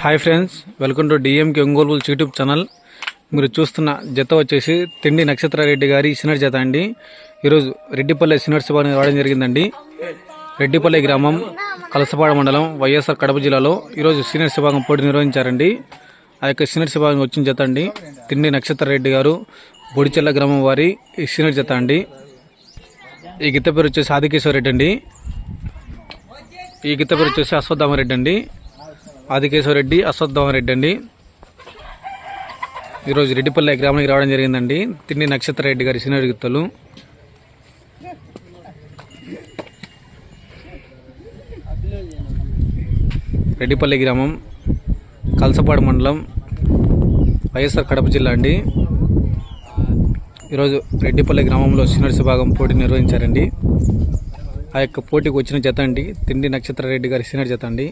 Hi friends welcome to డిఎంకి Ongole YouTube channel. మీరు చూస్తున్న జత వచ్చేసి తిండి నక్షత్ర రెడ్డి గారి సినర్ జత అండి. ఈరోజు రెడ్డిపల్లె సినర్ సభ రావడం జరిగిందండి. రెడ్డిపల్లె గ్రామం కలసపాడ మండలం వైఎస్ఆర్ కడప జిల్లాలో ఈరోజు సీనియర్ విభాగం పోటీ నిర్వహించారండి. ఆ యొక్క సీనియర్ విభాగం వచ్చిన జత అండి. తిండి నక్షత్ర రెడ్డి గారు బొడిచెల్ల గ్రామం వారి ఈ సీనియర్ జత అండి. ఈ గిత్త పేరు వచ్చేసి ఆదికేశ్వర రెడ్డి అండి. ఈ గిత్త పేరు వచ్చేసి అశ్వత్థామరెడ్డి అండి. ఆదికేశ్వరరెడ్డి అశ్వత్థామరెడ్డి అండి ఈరోజు రెడ్డిపల్లె గ్రామానికి రావడం జరిగిందండి. తిండి నక్షత్ర రెడ్డి గారి సీనియర్ గిత్తలు రెడ్డిపల్లి గ్రామం కలసపాడు మండలం వైఎస్ఆర్ కడప జిల్లా అండి. ఈరోజు రెడ్డిపల్లి గ్రామంలో సీనియర్స్ విభాగం పోటీ నిర్వహించారండి. ఆ యొక్క పోటీకి వచ్చిన జత అండి. తిండి నక్షత్ర రెడ్డి గారి సీనియర్ జత అండి.